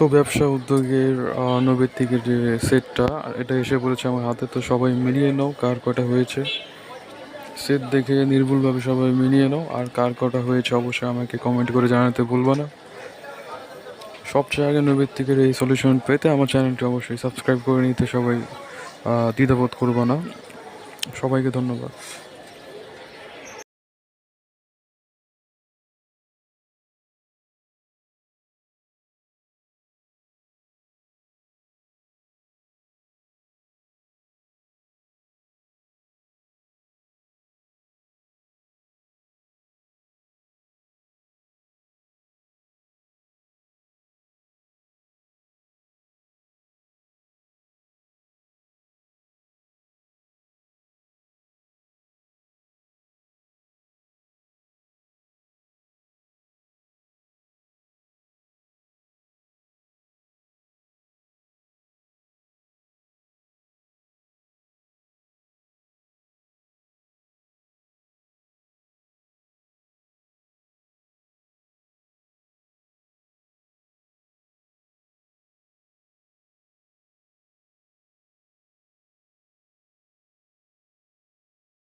তো ব্যবসা উদ্যোগের আহ, যে সেটটা এটা এসে পড়েছে আমার হাতে তো সবাই মিলিয়ে নাও কার কটা হয়েছে। সেট দেখে নির্ভুলভাবে সবাই মিলিয়ে নাও আর কার কটা হয়েছে অবশ্যই আমাকে কমেন্ট করে জানাতে ভুলবো না। সবচেয়ে আগে নৈবেত্তিকের এই সলিউশন পেতে আমার চ্যানেলটি অবশ্যই সাবস্ক্রাইব করে নিতে সবাই দ্বিধাবোধ করব না। সবাইকে ধন্যবাদ।